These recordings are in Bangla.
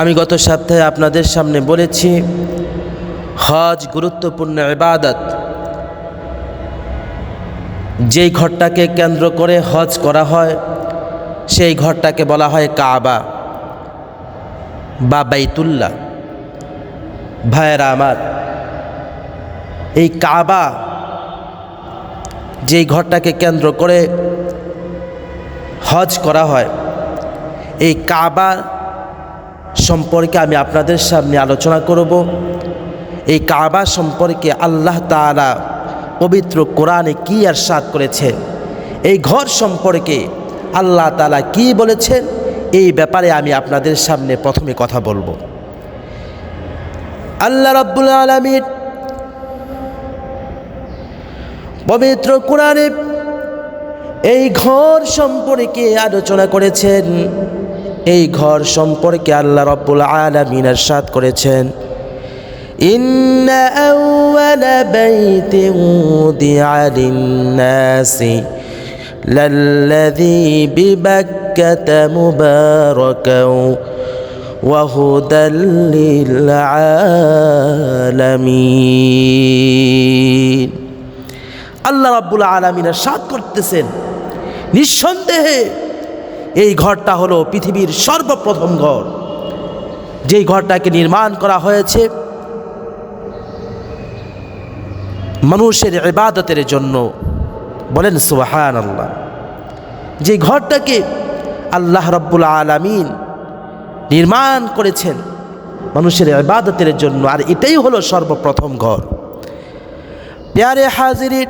আমি গত সপ্তাহে আপনাদের সামনে বলেছি, হজ গুরুত্বপূর্ণ ইবাদত। যেই ঘরটাকে কেন্দ্র করে হজ করা হয়, সেই ঘরটাকে বলা হয় কাবা বা বাইতুল্লাহ। ভাইয়েরা আমার, এই কাবা যেই ঘরটাকে কেন্দ্র করে হজ করা হয়, এই কাবা সম্পর্কে আমি আপনাদের সামনে আলোচনা করব। এই কাবা সম্পর্কে আল্লাহ তাআলা পবিত্র কোরআনে কি আর সাত করেছেন এই ঘর সম্পর্কে আল্লাহ তালা কি বলেছেন? এই ব্যাপারে আমি আপনাদের সামনে প্রথমে কথা বলব। আল্লাহ রাব্বুল আলামিন পবিত্র কোরআনে এই ঘর সম্পর্কে আলোচনা করেছেন। এই ঘর সম্পর্কে আল্লাহ রব্বুল আলমিন সাত করেছেন إن أول بيت وضع للناس للذي ببكة مباركا وهدى للعالمين আল্লাহ রাব্বুল আলমিনের সাত করতেছেন নিঃসন্দেহে এই ঘরটা হলো পৃথিবীর সর্বপ্রথম ঘর। যেই ঘরটাকে নির্মাণ করা হয়েছে মানুষের ইবাদতের জন্য। বলেন সুবাহান আল্লাহ যে ঘরটাকে আল্লাহ রব্বুল আলামিন নির্মাণ করেছেন মানুষের ইবাদতের জন্য, আর এটাই হলো সর্বপ্রথম ঘর। প্যারে হাজিরির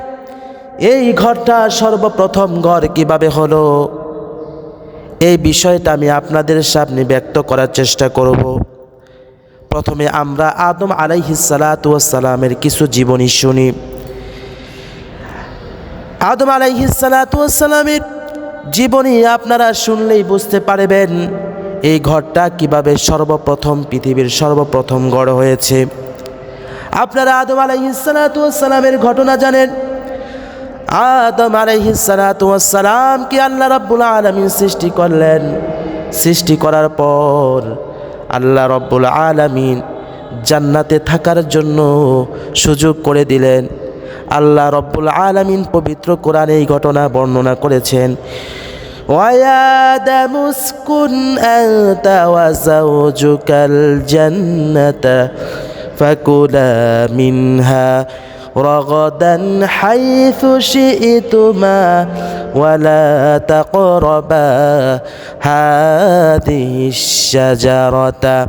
এই ঘরটা সর্বপ্রথম ঘর কীভাবে হলো? এই বিষয়টা আমি আপনাদের সামনে ব্যক্ত করার চেষ্টা করব। প্রথমে আমরা আদম আলাইহিসালাতামের কিছু জীবনী শুনি। আদম আলাইহিসালাতামের জীবনী আপনারা শুনলেই বুঝতে পারবেন এই ঘরটা কীভাবে সর্বপ্রথম, পৃথিবীর সর্বপ্রথম গড় হয়েছে। আপনারা আদম আলাইহিসালাতামের ঘটনা জানেন। আদম আলাইহিসালাতামকে আল্লাহ রাব্বুল আলমিন সৃষ্টি করলেন সৃষ্টি করার পর আল্লাহ রব্বুল আলমিন জান্নাতে থাকার জন্য সুযোগ করে দিলেন আল্লাহ রব্বুল আলমিন পবিত্র কোরআনে এই ঘটনা বর্ণনা করেছেন ويا مسكن أنت وزوجك الجنة فكلا منها رغدا حيث شئتما ولا تقربا هذه الشجرة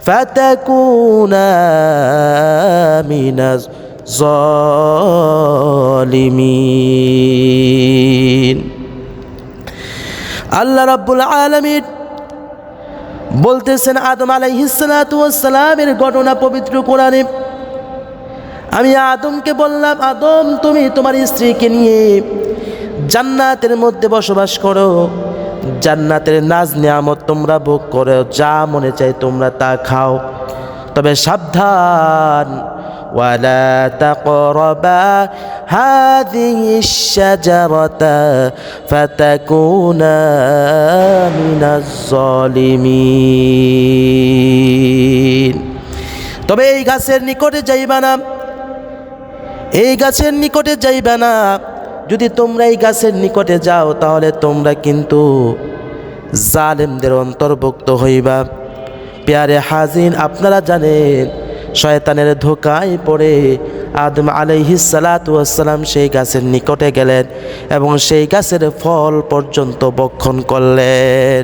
فتكونا من الظالمين আল্লাহ রাব্বুল আলামিন বলতেছেন আদম আলাইহিসসালামের ঘটনা পবিত্র কোরআনে আমি আদমকে বললাম আদম তুমি তোমার স্ত্রীকে নিয়ে জান্নাতের মধ্যে বসবাস করো জান্নাতের নাজ নিয়ামত তোমরা ভোগ করো যা মনে চাই তোমরা তা খাও তবে সাবধান ولا تقربا هذه الشجرة فتكونا من الظالمين তবে এই গাছের নিকটে যাইবা না এই গাছের নিকটে যাইবে না। যদি তোমরা এই গাছের নিকটে যাও, তাহলে তোমরা কিন্তু জালেমদের অন্তর্ভুক্ত হইবা। পেয়ারে হাজিন, আপনারা জানেন, শয়তানের ধোকায় পড়ে আদম আলাইহিসালাতাম সেই গাছের নিকটে গেলেন এবং সেই গাছের ফল পর্যন্ত বক্ষণ করলেন।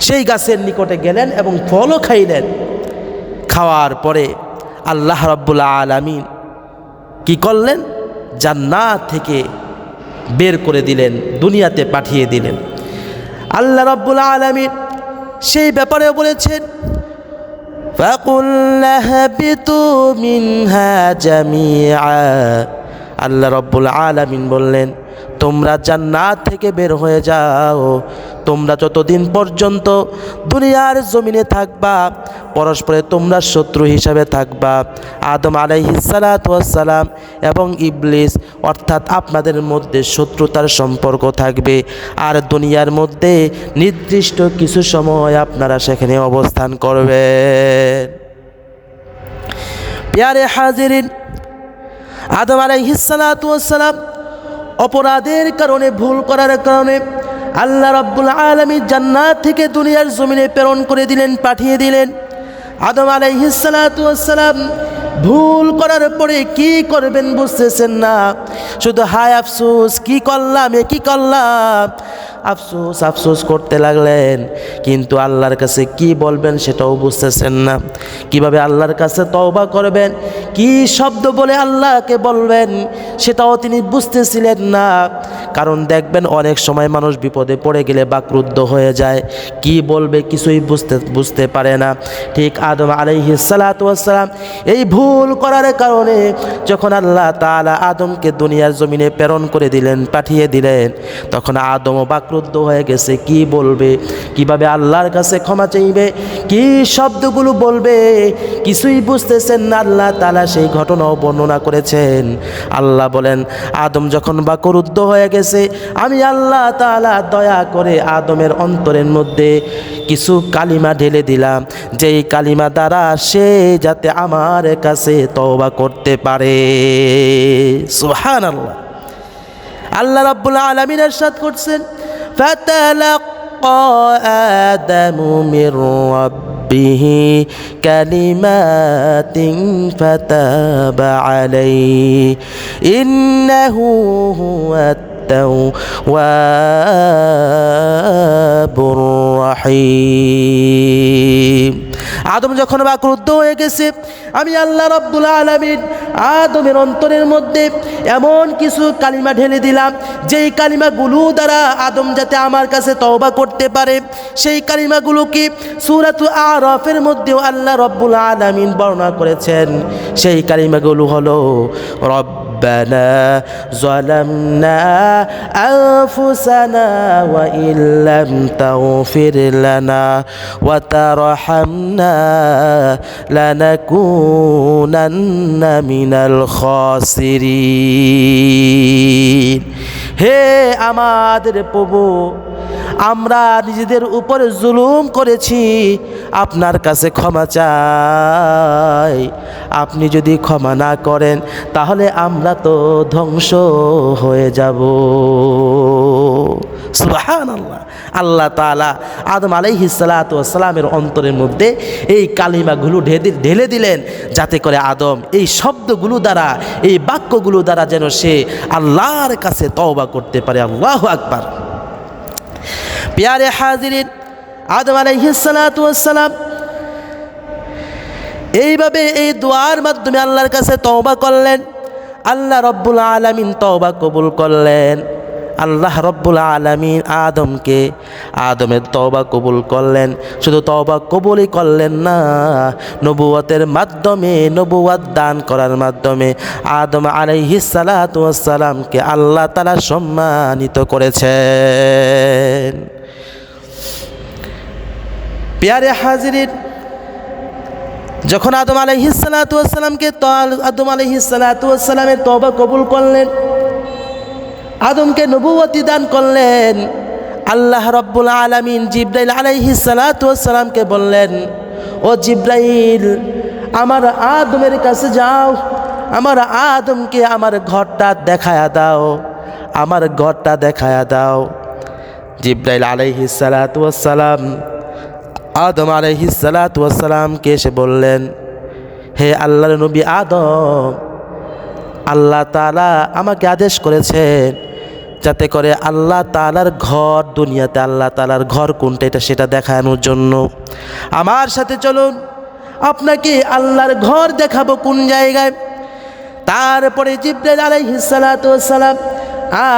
সেই গাছের নিকটে গেলেন এবং ফলও খাইলেন। খাওয়ার পরে আল্লাহ রব্বুল্লা আলমিন কি করলেন? জান্নাত থেকে বের করে দিলেন, দুনিয়াতে পাঠিয়ে দিলেন। আল্লাহ রব্বুল আলমী সেই ব্যাপারে বলেছেন আল্লাহ রব্বুল আলমিন বললেন তোমরা জান্নাত থেকে বের হয়ে যাও। তোমরা যতদিন পর্যন্ত দুনিয়ার জমিনে থাকবা, পরস্পরে তোমরা শত্রু হিসাবে থাকবা। আদম আলাইহিসালাম এবং ইবলিস, অর্থাৎ আপনাদের মধ্যে শত্রুতার সম্পর্ক থাকবে। আর দুনিয়ার মধ্যে নির্দিষ্ট কিছু সময় আপনারা সেখানে অবস্থান করবেন। প্যারে হাজিরিন, আদম আলাইহিসালাম অপরাধের কারণে, ভুল করার কারণে আল্লাহ রব্বুল আলমী জান্নাত থেকে দুনিয়ার জমিনে প্রেরণ করে দিলেন, পাঠিয়ে দিলেন। আদম আলাইহিসালাম ভুল করার পরে কি করবেন বুঝতেছেন না। শুধু হায় আফসুস, কি করলাম, এ কি করলাম? আফসোস আফসোস করতে লাগলেন। কিন্তু আল্লাহর কাছে কি বলবেন সেটাও বুঝতেছেন না। কীভাবে আল্লাহর কাছে তওবা করবেন, কি শব্দ বলে আল্লাহকে বলবেন, সেটাও তিনি বুঝতেছিলেন না। কারণ দেখবেন অনেক সময় মানুষ বিপদে পড়ে গেলে বা ক্রুদ্ধ হয়ে যায়। কি বলবে কিছুই বুঝতে বুঝতে পারে না। ঠিক আদম আলাইহি সালাতাম এই ভুল করার কারণে যখন আল্লাহ তাআলা আদমকে দুনিয়ার জমিনে প্রেরণ করে দিলেন, পাঠিয়ে দিলেন, তখন আদম আদমও ক্রুদ্ধ হয়ে গেছে, কি বলবে? কীভাবে আল্লাহর কাছে ক্ষমা চাইবে? কি শব্দগুলো বলবে? কিছুই বুঝতেছেন না, আল্লাহ তালা সেই ঘটনাও বর্ণনা করেছেন। আল্লাহ বলেন, আদম যখন বা ক্রুদ্ধ হয়ে গেছে, আমি আল্লাহ তালা দয়া করে আদমের অন্তরের মধ্যে কিছু কালিমা ঢেলে দিলাম। যেই কালিমা দ্বারা সে যাতে আমার কাছে তওবা করতে পারে। সুহান আল্লাহ আল্লাহ রাব্বুল আলমিন এরশাদ করছেন فتلقى آدم من ربه كلمات فتاب عليه. إنه هو التواب الرحيم. আদম যখন বা ক্রুদ্ধ হয়ে গেছে, আমি আল্লাহ রব্বুল আলমিন আদমের অন্তরের মধ্যে এমন কিছু কালিমা ঢেলে দিলাম, যেই কালিমাগুলো দ্বারা আদম যাতে আমার কাছে তওবা করতে পারে, সেই কালিমাগুলো কি সুরাতু আরফের মধ্যেও আল্লাহ রব্বুল আলমিন বর্ণনা করেছেন। সেই কালিমাগুলো হলো রব ربنا ظلمنا أنفسنا وإن لم تغفر لنا وترحمنا لنكونن من الخاسرين হে আমাদের প্রভু আমরা নিজেদের উপরে জুলুম করেছি, আপনার কাছে ক্ষমা চাই। আপনি যদি ক্ষমা না করেন, তাহলে আমরা তো ধ্বংস হয়ে যাব। আল্লাহ আল্লাহ তালা আদম আলাইহি সালামের অন্তরের মধ্যে এই কালিমাগুলো ঢেলে দিলেন, যাতে করে আদম এই শব্দগুলো দ্বারা, এই বাক্যগুলো দ্বারা যেন সে আল্লাহর কাছে তওবা করতে পারে। আল্লাহ আকবার। প্যারে হাজিরিন, আদম আলাইহিসালাম এইভাবে এই দোয়ার মাধ্যমে আল্লাহর কাছে তওবা করলেন। আল্লাহ রব্বুল আলমিন তওবা কবুল করলেন। আল্লাহ রব্বুল আলমিন আদমকে, আদমের তওবা কবুল করলেন। শুধু তওবা কবুলই করলেন না নবুয়তের মাধ্যমে নবুয়াত দান করার মাধ্যমে আদম আলাইহিসালাতামকে আল্লাহ তালা সম্মানিত করেছেন। পেয়ারে হাজিরিন যখন আদম আলহিসালাতামকে আদম আলহিসালাতামের তবা কবুল করলেন, আদমকে নবুয়তি দান করলেন, আল্লাহ রব্বুল আলমিন জিব্রাইল আলাইহিসালাতামকে বললেন, ও জিব্রাইল, আমার আদমের কাছে যাও, আমার আদমকে আমার ঘরটা দেখায়া দাও, আমার ঘরটা দেখায়া দাও। জিব্রাইল আলাইহিসালাতাম আদম আলহিসালাতামকে এসে বললেন, হে আল্লাহর নবী আদম, আল্লাহ তালা আমাকে আদেশ করেছেন যাতে করে আল্লাহ তালার ঘর দুনিয়াতে আল্লাহ তালার ঘর কোনটা এটা সেটা দেখানোর জন্য। আমার সাথে চলুন, আপনাকে আল্লাহর ঘর দেখাবো কোন জায়গায়। তারপরে জিব্রাইল আলাইহিসালাতাম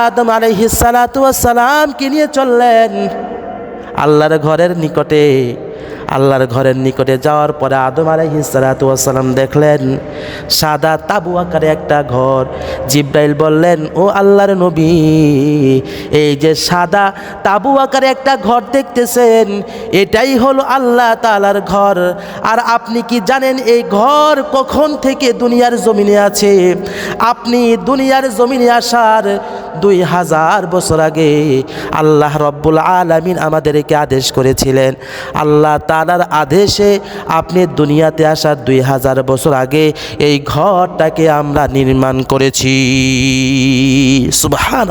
আদম আলাইহিসালাতামকে নিয়ে চললেন। আল্লাহর ঘরের নিকটে। আল্লাহর ঘরের নিকটে যাওয়ার পরে আদম আলাইহিসালাম দেখলেন, সাদা তাবু আকারে একটা ঘর। জিব্রাইল বললেন, ও আল্লাহর নবী, এই যে সাদা তাবু আকারে একটা ঘর দেখতেছেন, এটাই হলো আল্লাহ তাআলার ঘর। আর আপনি কি জানেন এই ঘর কখন থেকে দুনিয়ার জমিনে আছে? আপনি দুনিয়ার জমিনে আসার দুই হাজার বছর আগে আল্লাহ রব্বুল আলমিন আমাদেরকে আদেশ করেছিলেন। আল্লাহ তালার আদেশে আপনি দুনিয়াতে আসার দুই হাজার বছর আগে এই ঘরটাকে আমরা নির্মাণ করেছি। সুবহান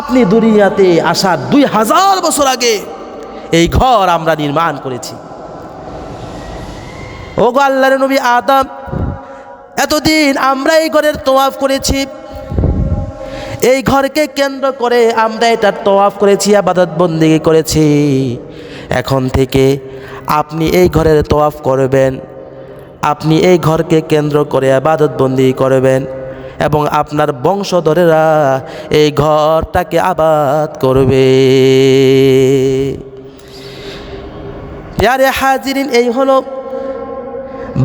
আপনি দুনিয়াতে আসার দুই হাজার বছর আগে এই ঘর আমরা নির্মাণ করেছি। ও গো আল্লাহর নবী আদম, এতদিন আমরা এই ঘরের তোয়াফ করেছি। এই ঘরকে কেন্দ্র করে আমরা এটার তোয়াফ করেছি, আবাদত বন্দিগি করেছি। এখন থেকে আপনি এই ঘরের তোয়াফ করবেন, আপনি এই ঘরকে কেন্দ্র করে আবাদত বন্দি করবেন এবং আপনার বংশধরেরা এই ঘরটাকে আবাদ করবে। প্যারে হাজিরিন, এই হলো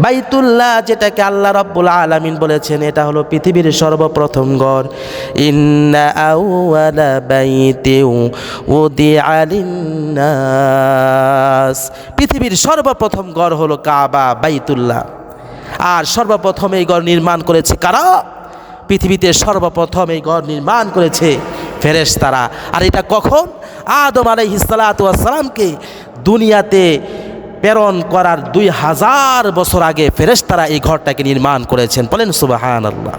বাইতুল্লাহ, যেটাকে আল্লাহ রাব্বুল আলামিন বলেছেন, এটা হলো পৃথিবীর সর্বপ্রথম ঘর। ইন্না পৃথিবীর সর্বপ্রথম ঘর হলো কাবা, বাইতুল্লাহ। আর সর্বপ্রথম এই ঘর নির্মাণ করেছে কারা? পৃথিবীতে সর্বপ্রথম এই ঘর নির্মাণ করেছে ফেরেশতারা। আর এটা কখন? আদম আলাইহিসসালামকে দুনিয়াতে প্রেরণ করার দুই হাজার বছর আগে ফেরেশতারা এই ঘরটাকে নির্মাণ করেছেন। বলেন সুবাহান আল্লাহ